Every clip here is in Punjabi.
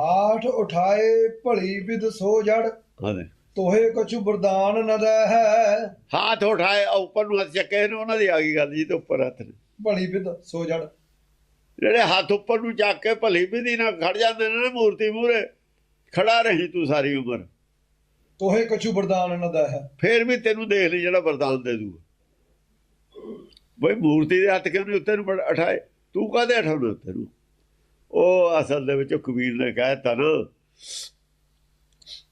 ਹਾਠ ਉਠਾਏ ਭਲੀ ਵਿਦ ਸੋ ਜੜ। ਹਾਂਜੀ। ਤੋਹੇ ਕਛੁ ਬਰਦਾਨ ਨ ਹੈ ਹੱਥ ਉਠਾਏ ਉੱਪਰ ਨੂੰ ਹੱਥ ਚੱਕੇ ਨੇ ਉਹਨਾਂ ਦੀ ਆ ਗਈ ਗੱਲ ਜੀ ਤੇ ਉੱਪਰ ਹੱਥ ਨੇ। ਭਲੀ ਵਿਦ ਸੋ ਜੜ। ਜਿਹੜੇ ਹੱਥ ਉੱਪਰ ਨੂੰ ਚੱਕ ਕੇ ਭਲੀ ਵਿਧੀ ਨਾਲ ਖੜ ਜਾਂਦੇ ਨੇ ਨਾ ਮੂਰਤੀ ਮੂਰੇ ਖੜਾ ਰਹੀ ਤੂੰ ਸਾਰੀ ਉਮਰ। ਤੋਹੇ ਕਛੁ ਬਰਦਾਨ ਨ ਹੈ ਫੇਰ ਵੀ ਤੈਨੂੰ ਦੇਖ ਲਈ ਜਿਹੜਾ ਵਰਦਾਨ ਦੇ ਦੂ ਬਈ ਮੂਰਤੀ ਦੇ ਹੱਥ ਕਿਉਂ ਨਹੀਂ ਉੱਤੇ ਨੂੰ ਉਠਾਏ? ਤੂੰ ਕਾਹਦੇ ਉਠਾਉਣਾ ਉੱਤੇ ਨੂੰ? ਉਹ ਅਸਲ ਦੇ ਵਿੱਚ ਕਬੀਰ ਨੇ ਕਹਿਤਾ ਨਾ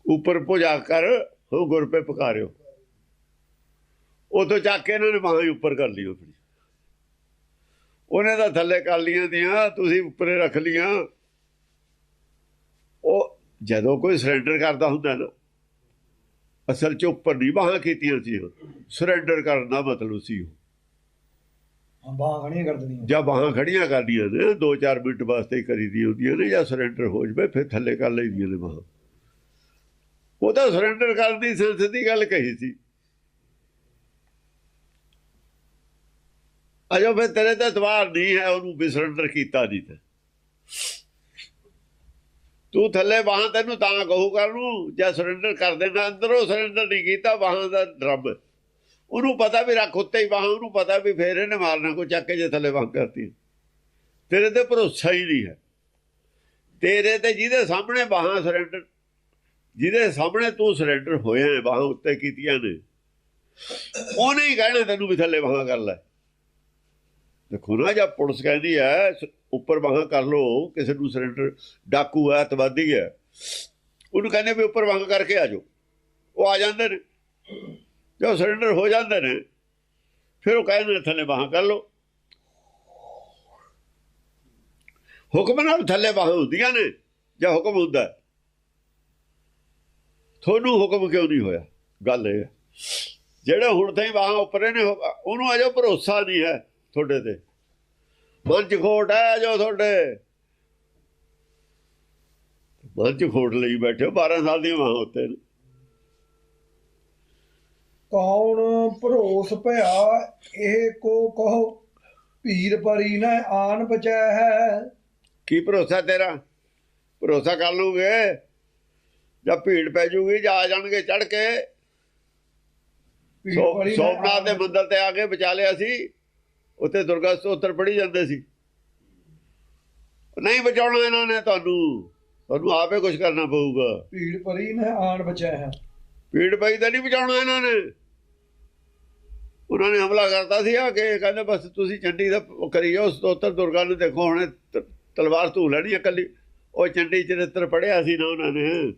ਉੱਪਰ ਪੁਜਾ ਕਰ ਹੋ ਗੁਰ ਪੇ ਪੁਕਾਰਿਓ। ਉਹ ਚੱਕ ਕੇ ਇਹਨਾਂ ਨੇ ਬਾਹਾਂ ਹੀ ਉੱਪਰ ਕਰ ਲਈ ਆਪਣੀ। ਉਹਨੇ ਤਾਂ ਥੱਲੇ ਕਰ ਲੀਆਂ ਦੀਆਂ ਤੁਸੀਂ ਉੱਪਰੇ ਰੱਖ ਲੀਆਂ ਉਹ ਜਦੋਂ ਕੋਈ ਸਰੈਂਡਰ ਕਰਦਾ ਹੁੰਦਾ ਨਾ, ਅਸਲ ਚ ਉੱਪਰ ਨਹੀਂ ਬਾਹਾਂ ਕੀਤੀਆਂ ਸੀ ਸਰੈਂਡਰ ਕਰਨ ਦਾ ਮਤਲਬ ਸੀ ਉਹ। ਬਾਹਾਂ ਖੜੀਆਂ ਕਰ ਦਿੰਦੀਆਂ। ਜਾਂ ਬਾਹਾਂ ਖੜੀਆਂ ਕਰਦੀਆਂ ਨੇ 2-4 ਮਿੰਟ ਵਾਸਤੇ ਕਰੀਦੀ ਹੁੰਦੀਆਂ ਨੇ, ਜਾਂ ਸਰੈਂਡਰ ਹੋ ਜਵੇ, ਫਿਰ ਥੱਲੇ ਕਰ ਲਈਦੀਆਂ ਨੇ ਬਾਹਾਂ। ਉਹ ਤਾਂ ਸਰੈਂਡਰ ਕਰਨ ਦੀ ਸੈਂਸ ਗੱਲ ਕਹੀ ਸੀ। ਅਜੋ ਫਿਰ ਤੇਰੇ ਤੇ ਤਵਾਰ ਨਹੀਂ ਹੈ, ਉਹਨੂੰ ਵੀ ਸਰੈਂਡਰ ਕੀਤਾ ਨਹੀਂ ਤੇ। ਤੂੰ ਥੱਲੇ ਬਾਹਾਂ ਤੈਨੂੰ ਤਾਂ ਕਹੂ ਕਰ ਨੂੰ ਜਾਂ ਸਰੈਂਡਰ ਕਰ ਦੇਣਾ, ਅੰਦਰੋਂ ਸਰੈਂਡਰ ਨਹੀਂ ਕੀਤਾ, ਬਾਹਾਂ ਦਾ ਡਰਮ। ਉਹਨੂੰ ਪਤਾ ਵੀ ਰੱਖ ਉੱਤੇ ਹੀ ਬਾਹਾਂ, ਉਹਨੂੰ ਪਤਾ ਵੀ ਫੇਰ ਇਹਨੇ ਮਾਰਨਾ, ਕੋਈ ਚੱਕ ਕੇ ਜੇ ਥੱਲੇ ਬਾਹ ਕਰਤੀ। ਤੇਰੇ ਤੇ ਭਰੋਸਾ ਹੀ ਨਹੀਂ ਹੈ। ਤੇਰੇ ਤੇ ਜਿਹਦੇ ਸਾਹਮਣੇ ਬਾਹਾਂ ਸਰੈਂਡਰ ਜਿਹਦੇ ਸਾਹਮਣੇ ਤੂੰ ਸਰੈਂਡਰ ਹੋਇਆ ਬਾਹਾਂ ਉੱਤੇ ਕੀਤੀਆਂ ਨੇ, ਉਹਨੇ ਹੀ ਕਹਿਣਾ ਤੈਨੂੰ ਵੀ ਥੱਲੇ ਬਾਹਾਂ ਕਰ ਲੈ। ਦੇਖੋ ਨਾ, ਜਦ ਪੁਲਿਸ ਕਹਿੰਦੀ ਹੈ ਉੱਪਰ ਬਾਹਾਂ ਕਰ ਲੋ ਕਿਸੇ ਨੂੰ ਸਰੈਂਡਰ ਡਾਕੂ ਹੈ, ਅਤਵਾਦੀ ਹੈ, ਉਹਨੂੰ ਕਹਿੰਦੇ ਵੀ ਉੱਪਰ ਬਾਹਾਂ ਕਰਕੇ ਆ ਜਾਓ। ਉਹ ਆ ਜਾਂਦੇ ਨੇ। ਜੋ ਸਰੈਂਡਰ ਹੋ ਜਾਂਦੇ ਨੇ ਫਿਰ ਉਹ ਕਹਿੰਦੇ ਨੇ ਥੱਲੇ ਬਾਹਾਂ ਕਰ ਲੋ ਹੁਕਮ ਨਾਲ ਥੱਲੇ ਬਾਹਾਂ ਹੁੰਦੀਆਂ ਨੇ ਜਾਂ ਹੁਕਮ ਹੁੰਦਾ ਤੁਹਾਨੂੰ ਹੁਕਮ ਕਿਉਂ ਨਹੀਂ ਹੋਇਆ? ਗੱਲ ਇਹ ਹੈ। ਜਿਹੜੇ ਹੁਣ ਤਾਈਂ ਬਾਹਾਂ ਉੱਪਰੇ ਨੇ ਉਹਨੂੰ ਅਜੇ ਭਰੋਸਾ ਨਹੀਂ ਹੈ ਤੁਹਾਡੇ ਤੇ। ਮਨ ਚ ਖੋਟ ਹੈ ਜੋ ਤੁਹਾਡੇ। ਮਨ ਚ ਖੋਟ ਲਈ ਬੈਠੇ ਹੋ, 12 ਸਾਲ ਦੀਆਂ ਬਾਹਾਂ ਉੱਤੇ ਨੇ। ਕੌਣ ਭਰੋਸ ਭਇਆ ਇਹ ਕੋ ਕਹੋ ਪੀਰ ਪਰੀ ਨ ਆਨ ਬਚੈ ਹੈ ਕੀ ਭਰੋਸਾ ਤੇਰਾ? ਭਰੋਸਾ ਕਰ ਲੂਗੇ? ਜਾਂ ਭੀੜ ਪੈ ਜੂਗੀ ਜਾਂ ਆ ਜਾਣਗੇ ਚੜ ਕੇ। ਸੋਮਨਾਥ ਦੇ ਮੰਦਰ ਤੇ ਆ ਕੇ ਬਚਾ ਲਿਆ ਸੀ। ਉੱਥੇ ਦੁਰਗਾ ਸਤੋਤਰ ਪੜੀ ਜਾਂਦੇ ਸੀ। ਨਹੀਂ ਬਚਾਉਣਾ ਇਹਨਾਂ ਨੇ ਤੁਹਾਨੂੰ। ਤੁਹਾਨੂੰ ਆਪੇ ਕੁਝ ਕਰਨਾ ਪਊਗਾ। ਪੀਰ ਪਰੀ ਨ ਆਨ ਬਚੈ ਹੈ ਪੀੜ ਪਈ ਤਾਂ ਨਹੀਂ ਬਚਾਉਣਾ ਇਹਨਾਂ ਨੇ। ਉਹਨਾਂ ਨੇ ਹਮਲਾ ਕਰਤਾ ਸੀ, ਆ ਕੇ ਕਹਿੰਦੇ ਬਸ ਤੁਸੀਂ ਚੰਡੀ ਦਾ ਕਰੀ ਜਾਓ ਸਤੋਤਰ ਦੁਰਗਾ ਨੂੰ ਦੇਖੋ, ਹੁਣੇ ਤਲਵਾਰ ਧੂ ਲੈਣੀ ਹੈ ਇਕੱਲੀ ਉਹ ਚੰਡੀ ਚਰਿੱਤਰ ਪੜਿਆ ਸੀ ਨਾ ਉਹਨਾਂ ਨੇ।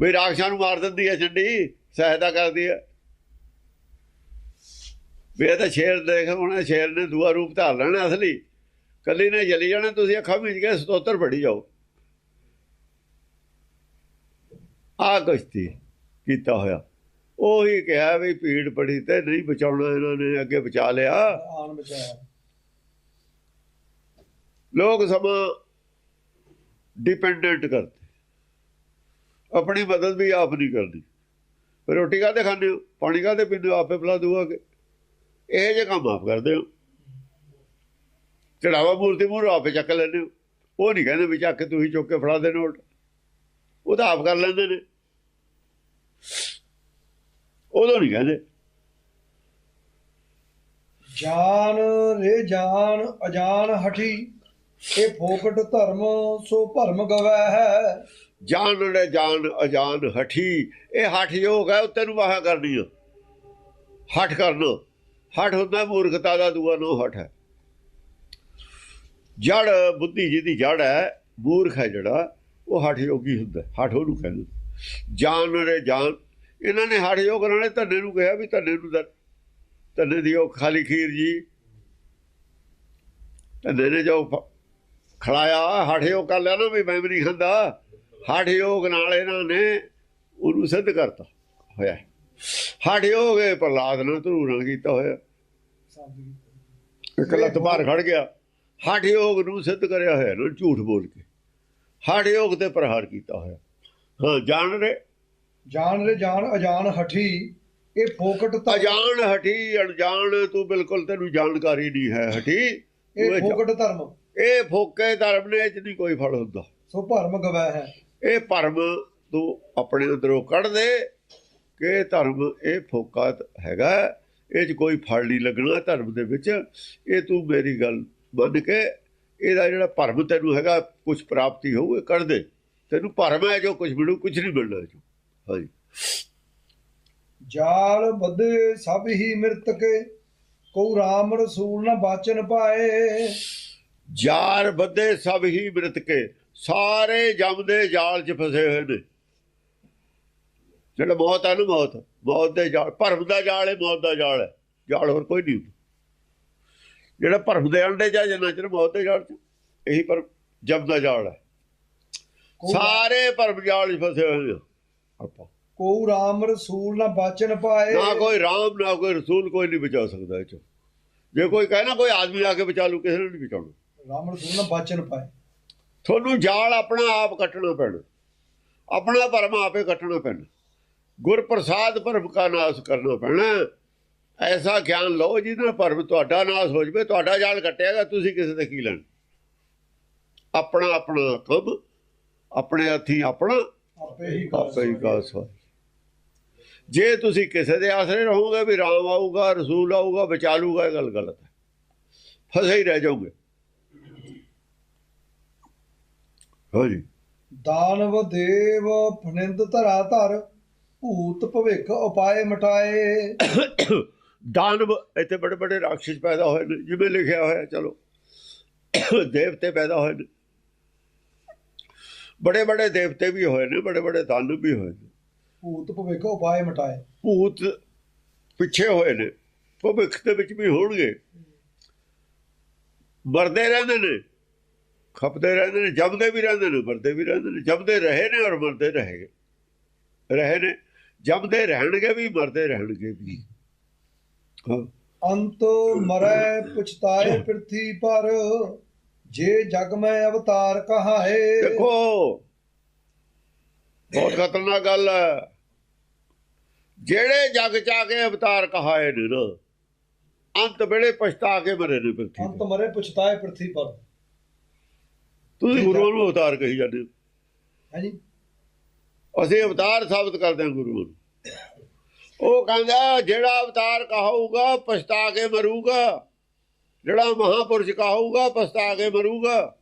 ਵੀ ਰਾਖਸ਼ਾਂ ਨੂੰ ਮਾਰ ਦਿੰਦੀ ਹੈ ਚੰਡੀ, ਸਹਾਇਤਾ ਕਰਦੀ ਹੈ ਵੀ ਇਹ ਤਾਂ ਸ਼ੇਰ ਦੇਖ, ਹੁਣ ਸ਼ੇਰ ਨੇ ਦੂਆ ਰੂਪ ਧਾਰ ਲੈਣਾ ਅਸਲੀ। ਕੱਲੀ ਨੇ ਜਲੀ ਜਾਣਾ, ਤੁਸੀਂ ਅੱਖਾਂ ਮੀਚ ਕੇ ਸਤੋਤਰ ਪੜੀ ਜਾਓ। ਆ ਕੁਸ਼ਤੀ ਕੀਤਾ ਹੋਇਆ। ਉਹੀ ਕਿਹਾ ਵੀ ਭੀੜ ਪੜੀ ਤੇ ਨਹੀਂ ਬਚਾਉਣਾ ਇਹਨਾਂ ਨੇ ਅੱਗੇ ਬਚਾ ਲਿਆ। ਆਨ ਬਚੈ ਹੈ ਲੋਕ ਸਮਾਂ ਡਿਪੈਂਡੈਂਟ ਕਰਦੇ। ਆਪਣੀ ਮਦਦ ਵੀ ਆਪ ਨਹੀਂ ਕਰਦੀ ਰੋਟੀ ਕਾਹਦੇ ਖਾਂਦੇ ਹੋ? ਪਾਣੀ ਕਾਹਦੇ ਪੀਂਦੇ ਹੋ? ਆਪੇ ਪਿਲਾ ਦੂਗਾ। ਕਿ ਇਹ ਜੇ ਕੰਮ ਆਪ ਕਰਦੇ ਹੋ। ਚੜਾਵਾ ਮੂਰਤੀ ਮੂਹਰੇ ਆਪੇ ਚੱਕ ਲੈਂਦੇ ਹੋ। ਉਹ ਨਹੀਂ ਕਹਿੰਦੇ ਵੀ ਚੱਕ ਕੇ ਤੁਸੀਂ ਚੁੱਕ ਕੇ ਫੜਾ ਦੇ ਨੋਟ ਉਹ ਤਾਂ ਆਪ ਕਰ ਲੈਂਦੇ ਨੇ। ਉਦੋਂ ਨਹੀਂ ਕਹਿੰਦੇ। ਜਾਨ ਰੇ ਜਾਨ ਅਜਾਨ ਹਠੀ ਇਹ ਫੋਕਟ ਧਰਮ ਸੋ ਭਰਮ ਗਵੈ ਹੈ। ਜਾਣ ਲੈ ਜਾਣ ਅਜਾਨ ਹਠੀ ਇਹ ਹਠ ਯੋਗ ਹੈ ਉੱਤੇ ਨੂੰ ਵਾਹ ਕਰਨੀ ਆ। ਹਠ ਕਰਨਾ। ਹਠ ਹੁੰਦਾ ਮੂਰਖਤਾ ਦਾ ਦੂਆ ਨੋ ਹਠ ਹੈ। ਜੜ ਬੁੱਧੀ ਜਿਹਦੀ ਜੜ ਹੈ ਮੂਰਖ ਹੈ ਜਿਹੜਾ ਉਹ ਹਠ ਯੋਗੀ ਹੁੰਦਾ ਹਠ ਉਹਨੂੰ ਕਹਿੰਦੇ। ਜਾਣ ਰੇ ਜਾਣ ਇਹਨਾਂ ਨੇ ਹਠ ਯੋਗ ਨਾਲੇ ਧੰਨੇ ਨੂੰ ਕਿਹਾ ਵੀ ਧੰਨੇ ਨੂੰ ਦ- ਧੰਨੇ ਦੀ ਉਹ ਖਾਲੀ ਖੀਰ ਜੀ। ਧੰਨੇ ਨੇ ਜੋ ਖੜਾਇਆ ਹਠ ਯੋਗ ਕਰ ਲਿਆ ਨਾ ਵੀ ਮੈਂ ਵੀ ਨਹੀਂ ਖਾਂਦਾ। ਹਠ ਯੋਗ ਨਾਲ ਇਹਨਾਂ ਨੇ ਉਹਨੂੰ ਸਿੱਧ ਕਰਤਾ ਹੋਇਆ। ਹੈ। ਯੋਗ ਇਹ ਪ੍ਰਹਲਾਦ ਨੇ ਧਰੂਣਾ ਕੀਤਾ ਹੋਇਆ। ਇੱਕ ਲੱਤ ਬਾਹਰ ਖੜ ਗਿਆ। ਹਠਯੋਗ ਨੂੰ ਸਿੱਧ ਕਰਿਆ ਹੋਇਆ ਨਾ ਝੂਠ ਬੋਲ ਕੇ। ਹਠਯੋਗ ਤੇ ਪ੍ਰਹਾਰ ਕੀਤਾ ਹੋਇਆ। ਹਾਂ ਜਾਣ ਰੇ ਜਾਨ ਰੇ ਜਾਨ ਅਜਾਨ ਹਠੀ। ਇਹ ਫੋਕਟ ਧਰਮ ਅਜਾਣ ਹਟੀ ਅਣਜਾਣ ਤੂੰ ਬਿਲਕੁਲ ਤੈਨੂੰ ਜਾਣਕਾਰੀ ਨਹੀਂ ਹੈ ਹਟੀ ਇਹ ਤੂੰ ਫੋਕਟ ਧਰਮ। ਇਹ ਫੋਕੇ ਧਰਮ ਨੇ ਇਹ ਚ ਨਹੀਂ ਕੋਈ ਫਲ ਹੁੰਦਾ। ਸੋ ਭਰਮ ਗਵੈ ਹੈ। ਇਹ ਭਰਮ ਤੂੰ ਆਪਣੇ ਅੰਦਰੋਂ ਕੱਢ ਦੇ ਕਿ ਧਰਮ ਇਹ ਫੋਕਾ ਹੈਗਾ। ਇਹ 'ਚ ਕੋਈ ਫਲ ਨਹੀਂ ਲੱਗਣਾ ਧਰਮ ਦੇ ਵਿੱਚ। ਇਹ ਤੂੰ ਮੇਰੀ ਗੱਲ ਮੰਨ ਕੇ ਇਹਦਾ ਜਿਹੜਾ ਭਰਮ ਤੈਨੂੰ ਹੈਗਾ ਕੁਝ ਪ੍ਰਾਪਤੀ ਹੋਊ ਇਹ ਕੱਢ ਦੇ। ਤੈਨੂੰ ਭਰਮ ਹੈ ਜੋ ਕੁਝ ਮਿਲੂ ਕੁਝ ਨਹੀਂ ਮਿਲਣਾ 'ਚੋਂ। ਹਾਂਜੀ। ਜਾਲ ਬੱਧੇ ਸਭ ਹੀ ਮਿਰਤਕੇ ਕੋ ਰਾਮ ਰਸੂਲ ਨਾ ਬਾਚਨ ਪਾਏ। ਜਾਰ ਬੱਦੇ ਸਭ ਹੀ ਮ੍ਰਿਤਕੇ ਸਾਰੇ ਜਮ ਦੇ ਜਾਲ 'ਚ ਫਸੇ ਹੋਏ ਨੇ। ਜਿਹੜਾ ਮੌਤ ਹੈ ਨਾ ਮੌਤ ਮੌਤ ਦੇ ਜਾਲ ਭਰਮ ਦਾ ਜਾਲ ਹੈ ਮੌਤ ਦਾ ਜਾਲ ਹੈ। ਜਾਲ ਹੋਰ ਕੋਈ ਨਹੀਂ ਜਿਹੜਾ ਭਰਮ ਦੇ ਅੰਡੇ ਚ ਜਿੰਨਾ ਚਿਰ ਮੌਤ ਦੇ ਜਾਲ 'ਚ ਇਹੀ ਪਰ ਜਮ ਦਾ ਜਾਲ ਹੈ। ਸਾਰੇ ਭਰਮ ਜਾਲ 'ਚ ਫਸੇ ਹੋਏ ਆਪਾਂ। ਕੋ ਰਾਮ ਰਸੂਲ ਨਾ ਬਾਚਨ ਪਾਏ। ਨਾ ਕੋਈ ਰਾਮ ਨਾ ਕੋਈ ਰਸੂਲ ਕੋਈ ਨਹੀਂ ਬਚਾ ਸਕਦਾ ਇਹ ਚੋਂ। ਜੇ ਕੋਈ ਕਹੇ ਨਾ ਕੋਈ ਆਦਮੀ ਆ ਕੇ ਬਚਾ ਲੂ ਕਿਸੇ ਨੇ ਨਹੀਂ ਬਚਾਉਣਾ। ਰਾਮ ਰਸੂਲ ਨਾ ਬਾਚਨ ਪਾਏ। ਤੁਹਾਨੂੰ ਜਾਲ ਆਪਣਾ ਆਪ ਕੱਟਣਾ ਪੈਣਾ। ਆਪਣਾ ਭਰਮ ਆਪੇ ਕੱਟਣਾ ਪੈਣਾ। ਗੁਰ ਪ੍ਰਸਾਦ ਭਰਮ ਕਾ ਨਾਸ਼ ਕਰਨਾ ਪੈਣਾ। ਐਸਾ ਗਿਆਨ ਲਓ ਜਿਹਦੇ ਨਾਲ ਭਰਮ ਤੁਹਾਡਾ ਨਾਸ਼ ਹੋ ਜਵੇ। ਤੁਹਾਡਾ ਜਾਲ ਕੱਟਿਆਗਾ ਤੁਸੀਂ ਕਿਸੇ ਦੇ ਕੀ ਲੈਣ? ਆਪਣਾ ਆਪਣਾ ਕੰਮ ਆਪਣੇ ਹੱਥੀ ਆਪਣਾ ਆਪੇ ਹੀ ਆਪੇ ਹੀ ਕਾਸ ਹੋਏ ਜੇ ਤੁਸੀਂ ਕਿਸੇ ਦੇ ਆਸਰੇ ਰਹੋਗੇ ਵੀ ਰਾਮ ਆਊਗਾ ਰਸੂਲ ਆਊਗਾ ਬਚਾ ਲੂਗਾ ਇਹ ਗੱਲ ਗਲਤ ਹੈ। ਫਸੇ ਹੀ ਰਹਿ ਜਾਓਗੇ। ਹਾਂਜੀ ਦਾਨਵ ਦੇਵ ਫਨਿੰਦ ਧਰਾ ਧਰ ਭੂਤ ਭਵਿੱਖ ਉਪਾਏ ਮਟਾਏ। ਦਾਨਵ ਇੱਥੇ ਬੜੇ ਬੜੇ ਰਾਖਸ਼ ਪੈਦਾ ਹੋਏ ਨੇ। ਜਿਵੇਂ ਲਿਖਿਆ ਹੋਇਆ ਚਲੋ। ਦੇਵਤੇ ਪੈਦਾ ਹੋਏ ਨੇ। ਬੜੇ ਬੜੇ ਦੇਵਤੇ ਵੀ ਹੋਏ ਨੇ ਬੜੇ ਬੜੇ ਦਾਨਵ ਵੀ ਹੋਏ ਨੇ। ਭੂਤ ਭਵਿੱਖ ਉਪਾਏ ਮਟਾਏ। ਭੂਤ ਪਿੱਛੇ ਹੋਏ ਨੇ ਭਵਿੱਖ ਦੇ ਵਿੱਚ ਵੀ ਹੋਣਗੇ। ਮਰਦੇ ਰਹਿੰਦੇ ਨੇ ਖਪਦੇ ਰਹਿੰਦੇ ਨੇ ਜੰਮਦੇ ਵੀ ਰਹਿੰਦੇ ਨੇ ਮਰਦੇ ਵੀ ਰਹਿੰਦੇ ਨੇ ਜੰਮਦੇ ਰਹੇ ਨੇ ਔਰ ਮਰਦੇ ਰਹੇਗੇ। ਰਹੇ ਨੇ ਜੰਮਦੇ ਰਹਿਣਗੇ ਵੀ ਮਰਦੇ ਰਹਿਣਗੇ ਵੀ। ਅੰਤ ਮਰੈ ਪਛਤਾਏ ਪ੍ਰਿਥੀ ਪਰ ਜੇ ਜਗ ਮੈਂ ਅਵਤਾਰ ਕਹਾਏ। ਦੇਖੋ ਬਹੁਤ ਖਤਰਨਾਕ ਗੱਲ ਹੈ। ਜਿਹੜੇ ਜਗ ਚ ਆ ਕੇ ਅਵਤਾਰ ਕਹਾਏ ਨੇ ਨਾ ਅੰਤ ਵੇਲੇ ਪਛਤਾ ਕੇ ਮਰੇ ਨੇ ਪ੍ਰਿਥਵੀ ਅੰਤ। ਮਰੈ ਪਛਤਾਏ ਪ੍ਰਿਥੀ ਪਰ। ਤੁਸੀਂ ਗੁਰੂ ਨੂੰ ਅਵਤਾਰ ਕਹੀ ਜਾਂਦੇ ਹੋ। ਹਾਂਜੀ। ਅਸੀਂ ਅਵਤਾਰ ਸਾਬਤ ਕਰਦੇ ਹਾਂ ਗੁਰੂ ਨੂੰ। ਉਹ ਕਹਿੰਦਾ ਜਿਹੜਾ ਅਵਤਾਰ ਕਹਾਊਗਾ ਪਛਤਾ ਕੇ ਮਰੂਗਾ। ਜਿਹੜਾ ਮਹਾਪੁਰਸ਼ ਕਹਾਊਗਾ ਪਛਤਾ ਕੇ ਮਰੂਗਾ।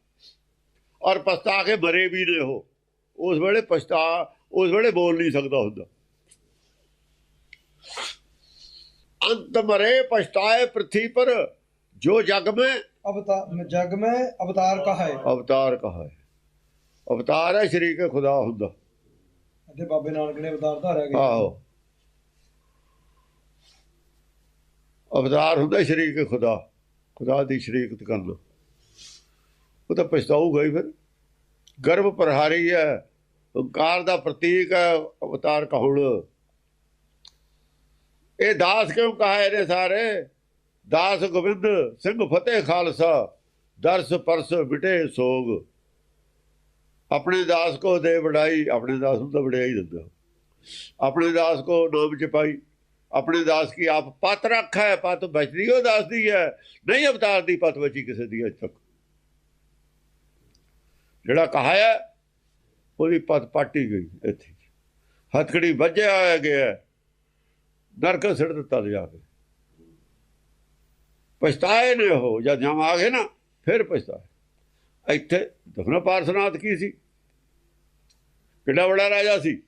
ਔਰ ਪਛਤਾ ਕੇ ਮਰੇ ਵੀ ਨੇ ਉਹ। ਉਸ ਵੇਲੇ ਪਛਤਾ ਉਸ ਵੇਲੇ ਬੋਲ ਨਹੀਂ ਸਕਦਾ ਹੁੰਦਾ। ਅੰਤ ਮਰੇ ਪਛਤਾਏ ਪ੍ਰਥੀ ਪਰ ਜੋ ਜਗ ਮੈਂ ਅਵਤਾਰ ਜਗ ਮੈਂ ਅਵਤਾਰ ਕਹਾਏ ਅਵਤਾਰ ਕਹਾ ਹੈ ਅਵਤਾਰ ਹੈ ਸ਼ਰੀਕ ਖੁਦਾ ਹੁੰਦਾ। ਅਤੇ ਬਾਬੇ ਨਾਨਕ ਨੇ ਅਵਤਾਰ ਧਾਰਿਆ ਗਿਆ। ਆਹੋ। ਅਵਤਾਰ ਹੁੰਦਾ ਸ਼ਰੀਕ ਖੁਦਾ। ਖੁਦਾ ਦੀ ਸ਼ਰੀਕਤ ਕਰਨਾ ਉਹ ਤਾਂ ਪਛਤਾਊਗਾ ਹੀ ਫਿਰ। ਗਰਭ ਪ੍ਰਹਾਰੀ ਹੈ, ਓੰਕਾਰ ਦਾ ਪ੍ਰਤੀਕ ਹੈ, ਅਵਤਾਰ ਕਹੁਣ ਇਹ ਦਾਸ ਕਿਉਂ ਕਹਾਏ ਨੇ ਸਾਰੇ? ਦਾਸ ਗੋਬਿੰਦ ਸਿੰਘ ਫਤਿਹ ਖਾਲਸਾ, ਦਰਸ ਪਰਸ ਮਿਟੇ ਸੋਗ। ਆਪਣੇ ਦਾਸ ਕੋ ਦੇ ਵਡਾਈ, ਆਪਣੇ ਦਾਸ ਨੂੰ ਤਾਂ ਵਡਿਆਈ ਦਿੰਦਾ। ਆਪਣੇ ਦਾਸ ਕੋ ਨਾਮ ਪਾਈ ਆਪਣੇ ਦਾਸ ਕੀ ਆਪ ਪਤ ਰੱਖਾ ਹੈ ਪਤ ਬਚਦੀ, ਉਹ ਦਾਸ ਦੀ ਹੈ, ਨਹੀਂ ਅਵਤਾਰ ਦੀ ਪਤ ਬਚੀ ਕਿਸੇ ਦੀ ਅਜ ਤੱਕ। ਜਿਹੜਾ ਕਹਾਇਆ ਉਹਦੀ ਪਤ ਪਾਟੀ ਗਈ ਇੱਥੇ। ਹੱਥਕੜੀ ਵੱਜਿਆ ਹੋਇਆ ਗਿਆ, ਨਰਕ ਸਿਰ ਦਿੱਤਾ ਜਾ ਕੇ। ਪਛਤਾਏ ਨੇ ਉਹ, ਜਦ ਜਮ ਆ ਗਏ ਨਾ, ਫਿਰ ਪਛਤਾਏ। ਇੱਥੇ ਦਫਨਾ ਪਾਰਸਨਾਥ ਕੀ ਸੀ? ਕਿੰਨਾ ਬੜਾ ਰਾਜਾ ਸੀ?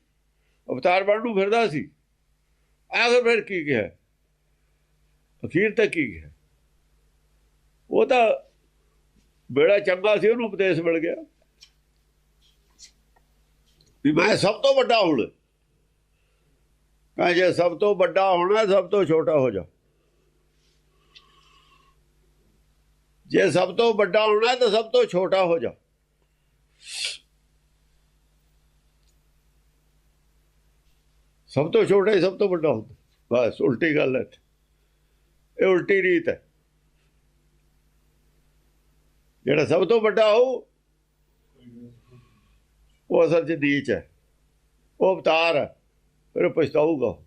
ਅਵਤਾਰ ਬਣ ਨੂੰ ਫਿਰਦਾ ਸੀ। ਆਖਰ ਫਿਰ ਕੀ ਕਿਹਾ? ਅਖੀਰ ਤੱਕ ਕੀ ਕਿਹਾ? ਉਹ ਤਾਂ ਬੇੜਾ ਚੰਗਾ ਸੀ, ਉਹਨੂੰ ਉਪਦੇਸ਼ ਮਿਲ ਗਿਆ। ਵੀ ਮੈਂ ਸਭ ਤੋਂ ਵੱਡਾ ਹੁਣ। ਕਹਾਂ ਜੇ ਸਭ ਤੋਂ ਵੱਡਾ ਹੋਣਾ ਸਭ ਤੋਂ ਛੋਟਾ ਹੋ ਜਾ। ਜੇ ਸਭ ਤੋਂ ਵੱਡਾ ਹੋਣਾ ਤਾਂ ਸਭ ਤੋਂ ਛੋਟਾ ਹੋ ਜਾ। ਸਭ ਤੋਂ ਛੋਟਾ ਹੀ ਸਭ ਤੋਂ ਵੱਡਾ ਹੁੰਦਾ। ਬਸ, ਉਲਟੀ ਗੱਲ ਹੈ ਇਹ ਉਲਟੀ ਰੀਤ ਹੈ। ਜਿਹੜਾ ਸਭ ਤੋਂ ਵੱਡਾ ਹੋ ਉਹ ਅਸਲ 'ਚ ਨੀਚ ਹੈ। ਉਹ ਅਵਤਾਰ ਹੈ, ਫਿਰ ਉਹ ਪਛਤਾਊਗਾ ਉਹ।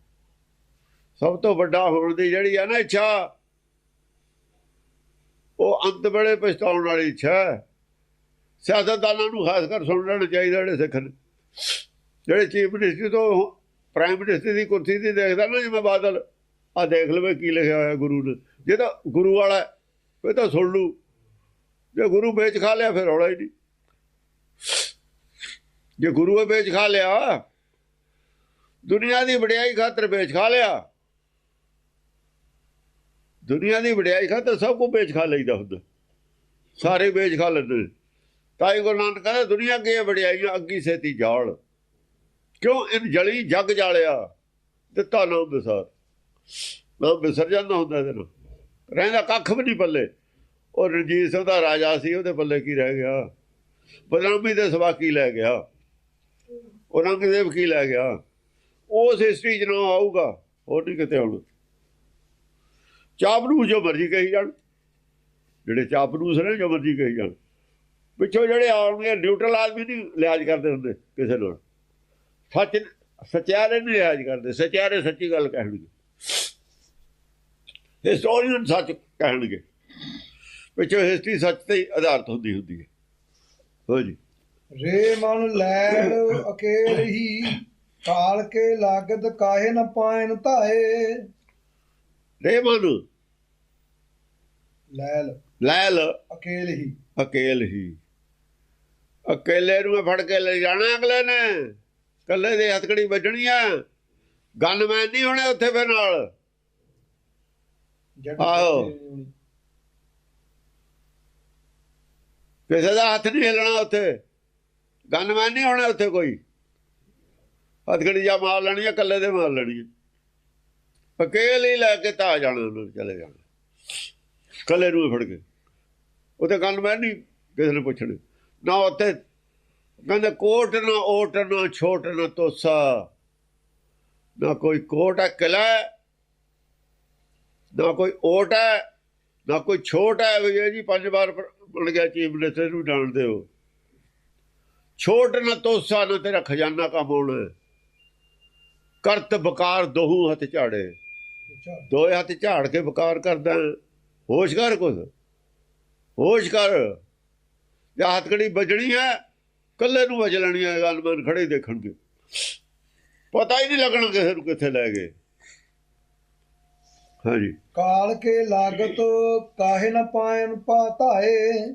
ਸਭ ਤੋਂ ਵੱਡਾ ਹੋਣ ਦੀ ਜਿਹੜੀ ਹੈ ਨਾ ਇੱਛਾ, ਉਹ ਅੰਤ ਵੇਲੇ ਪਛਤਾਉਣ ਵਾਲੀ ਇੱਛਾ ਹੈ। ਸਿਆਸਤਦਾਨਾਂ ਨੂੰ ਖਾਸ ਕਰ ਸੁਣ ਲੈਣਾ ਚਾਹੀਦਾ ਜਿਹੜੇ ਸਿੱਖ ਨੇ। ਜਿਹੜੇ ਚੀਫ ਮਿਨਿਸਟਰ ਤੋਂ ਪ੍ਰਾਈਮ ਮਿਨਿਸਟਰ ਦੀ ਕੁਰਸੀ ਤੇ ਦੇਖਦਾ ਨਾ ਜਿਵੇਂ ਬਾਦਲ ਆ ਦੇਖ ਲਵੇ ਕੀ ਲਿਖਿਆ ਹੋਇਆ ਗੁਰੂ ਨੇ। ਜੇ ਤਾਂ ਗੁਰੂ ਵਾਲਾ ਹੈ, ਇਹ ਤਾਂ ਸੁਣ ਲੂ ਜੇ ਗੁਰੂ ਵੇਚ ਖਾ ਲਿਆ ਫਿਰ ਰੌਲਾ ਹੀ ਨਹੀਂ। ਜੇ ਗੁਰੂ ਇਹ ਵੇਚ ਖਾ ਲਿਆ ਦੁਨੀਆ ਦੀ ਵਡਿਆਈ ਖਾਤਰ ਵੇਚ ਖਾ ਲਿਆ। ਦੁਨੀਆ ਦੀ ਵਡਿਆਈ ਖਾਤਰ ਸਭ ਕੁਝ ਵੇਚ ਖਾ ਲਈਦਾ ਹੁੰਦਾ। ਸਾਰੇ ਵੇਚ ਖਾ ਲੈਂਦੇ ਤਾਂ ਹੀ ਗੁਰੂ ਨਾਨਕ ਕਹਿੰਦਾ ਦੁਨੀਆ ਕੀ ਹੈ ਵਡਿਆਈਆਂ ਅੱਗੀ ਸੇਤੀ ਜਾਲ। ਕਿਉਂ ਇਨ ਜਲੀ ਜਗ ਜਾਲਿਆ? ਦਿੱਤਾ ਨਾਮ ਵਿਸਾਰ ਨਾਮ ਵਿਸਰ ਜਾਂਦਾ ਹੁੰਦਾ ਇਹਦੇ ਨਾਲ। ਰਹਿੰਦਾ ਕੱਖ ਵੀ ਨਹੀਂ ਪੱਲੇ। ਉਹ ਰਣਜੀਤ ਸਿੰਘ ਦਾ ਰਾਜਾ ਸੀ, ਉਹਦੇ ਪੱਲੇ ਕੀ ਰਹਿ ਗਿਆ? ਬਦਨਾਮੀ ਦੇ ਸਵਾ ਕੀ ਲੈ ਗਿਆ? ਔਰੰਗਜ਼ੇਬ ਕੀ ਲੈ ਗਿਆ? ਉਸ ਹਿਸਟਰੀ 'ਚ ਨਾ ਆਊਗਾ, ਹੋਰ ਨਹੀਂ ਕਿਤੇ ਆਉਣਾ। ਚਾਪਲੂਸ ਜੋ ਮਰਜ਼ੀ ਕਹੀ ਜਾਣ। ਜਿਹੜੇ ਚਾਪਲੂਸ ਨੇ, ਜੋ ਮਰਜ਼ੀ ਕਹੀ ਜਾਣ। ਪਿੱਛੋਂ ਜਿਹੜੇ ਆਉਣਗੇ ਨਿਊਟਰਲ ਆਦਮੀ ਨਹੀਂ ਲਿਹਾਜ਼ ਕਰਦੇ ਹੁੰਦੇ ਕਿਸੇ ਨਾਲ। ਸੱਚ ਸਚਿਆਰੇ ਨਹੀਂ ਲਿਹਾਜ਼ ਕਰਦੇ ਸਚਿਆਰੇ ਸੱਚੀ ਗੱਲ ਕਹਿਣਗੇ। ਹਿਸਟੋਰੀਅਨ ਸੱਚ ਕਹਿਣਗੇ। ਪਿੱਛੋਂ ਹਿਸਟਰੀ ਸੱਚ ਤੇ ਆਧਾਰਿਤ ਹੁੰਦੀ ਹੁੰਦੀ ਹੈ। ਹੋ ਜੀ। ਰੇ ਮਨ ਲੈਲ ਅਕੇਲ ਹੀ ਕਾਲ ਕੇ ਲਾਗਤ ਕਾਹੇ ਨ ਪਾਇਨ ਧਾਏ ਰੇ ਮਨ। ਲੈਲ। ਲੈਲ। ਅਕੇਲ ਹੀ। ਅਕੇਲ ਹੀ। ਅਕੇਲੇ ਨੂੰ ਫੜ ਕੇ ਲੈ ਜਾਣਾ ਅਗਲੇ ਨੇ। ਕੱਲੇ ਦੇ ਹੱਥਕੜੀ ਵੱਜਣੀ ਆ? ਗਨਮੈਨ ਨਹੀਂ ਹੋਣੇ ਉੱਥੇ ਫਿਰ ਨਾਲ। ਆਹੋ। ਕਿਸੇ ਦਾ ਹੱਥ ਨਹੀਂ ਹਿਲਣਾ ਉੱਥੇ। ਗਨਮੈਨ ਨਹੀਂ ਹੋਣਾ ਉੱਥੇ ਕੋਈ। ਹੱਥਕੜੀ ਜਾਂ ਮਾਰ ਲੈਣੀ ਆ ਕੱਲੇ ਦੇ ਮਾਰ ਲੈਣੀ ਆ। ਅਕੇਲੇ ਹੀ ਲੈ ਕੇ ਤਾਂ ਜਾਣਾ ਉਹਨੂੰ ਚਲੇ ਜਾਣਾ। ਕੱਲੇ ਨੂੰ ਫੜ ਕੇ। ਉੱਥੇ ਗਨਮੈਨ ਨਹੀਂ ਕਿਸੇ ਨੇ ਪੁੱਛਣੇ। ਨਾ ਉੱਥੇ ਕਹਿੰਦੇ ਕੋਟ ਨਾ ਓਟ ਨਾ ਛੋਟ ਨਾ ਤੋਸਾ। ਨਾ ਕੋਈ ਕੋਟ ਹੈ ਕਿਲਾ ਨਾ ਕੋਈ ਓਟ ਹੈ, ਨਾ ਕੋਈ ਛੋਟ ਹੈ। ਵੀ ਜੀ ਪੰਜ ਵਾਰ ਬਣ ਗਿਆ ਚੀਫ ਮਿਨਿਸਟਰ ਨੂੰ ਜਾਣਦੇ ਹੋ। ਛੋਟ ਨਾ ਤੋਸਾ, ਨਾ ਤੇਰਾ ਖਜ਼ਾਨਾ ਕੰਮ ਹੋਣਾ ਕਰਤ ਬਕਾਰ ਦੋਹੂ ਹੱਥ ਝਾੜੇ। ਅੱਛਾ ਹੱਥ ਝਾੜ ਕੇ ਬਕਾਰ ਕਰਦਾ ਹੋਸ਼ ਕਰ ਕੁਛ? ਹੋਸ਼ ਕਰ। ਜਾਂ ਹੱਥਕੜੀ ਵੱਜਣੀ ਹੈ ਕੱਲੇ ਨੂੰ ਵਜ ਲੈਣੀ ਹੈ ਗਨਮੈਨ ਖੜੇ ਦੇਖਣਗੇ। ਪਤਾ ਹੀ ਨਹੀਂ ਲੱਗਣਾ ਕਿਸੇ ਨੂੰ ਕਿੱਥੇ ਲੈ ਗਏ। ਹਾਂਜੀ। ਕਾਲ ਕੇ ਲਾਗਤ ਕਾਹੇ ਨ ਪਾਇਨ ਪਾ ਧਾਏ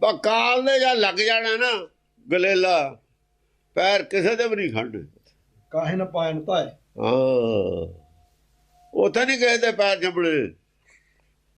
ਬਕਾਲ ਦੇ ਜਾਂ ਲੱਗ ਜਾਣਾ ਨਾ ਗਲੇਲਾ ਪੈਰ ਕਿਸੇ ਦੇ ਵੀ ਨਹੀਂ ਖੜਨੇ ਕਾਹੇ ਨ ਪਾਇਨ ਧਾਏ ਹਾਂ। ਉੱਥੇ ਨਹੀਂ ਕਿਸੇ ਦੇ ਪੈਰ ਜੰਮਣੇ